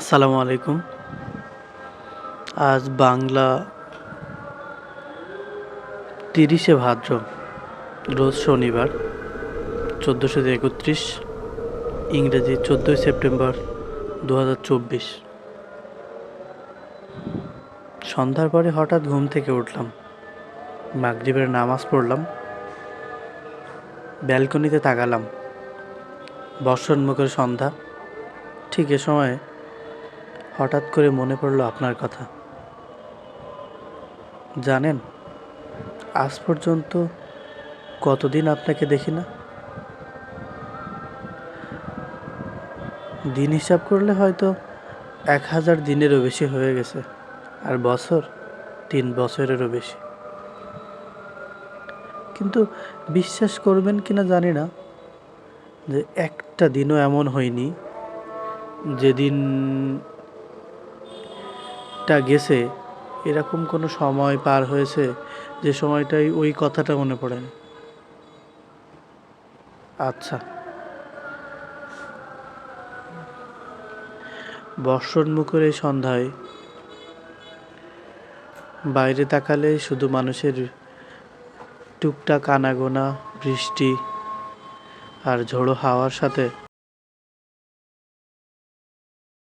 আসসালামু আলাইকুম। আজ বাংলা তিরিশে ভাদ্র, রোজ শনিবার, চোদ্দোশো একত্রিশ, ইংরেজি চোদ্দোই সেপ্টেম্বর দু চব্বিশ। সন্ধ্যার পরে হঠাৎ ঘুম থেকে উঠলাম, মাগরিবের নামাজ পড়লাম, ব্যালকনিতে তাকালাম বর্ষণমুখের সন্ধ্যা, ঠিক এ সময় হঠাৎ করে মনে পড়ল আপনার কথা। জানেন, আজ পর্যন্ত কতদিন আপনাকে দেখি না? দিন হিসাব করলে হয়তো এক হাজার দিনেরও বেশি হয়ে গেছে, আর বছর তিন বছরেরও বেশি। কিন্তু বিশ্বাস করবেন কিনা জানি না, যে একটা দিনও এমন হয়নি যেদিনটা গেছে, এরকম কোনো সময় পার হয়েছে যে সময়টাই ওই কথাটা মনে পড়ে? আচ্ছা। বর্ষণমুখর এই সন্ধ্যায় বাইরে তাকালে শুধু মানুষের টুকটাক আনাগোনা, বৃষ্টি আর ঝোড়ো হাওয়ার সাথে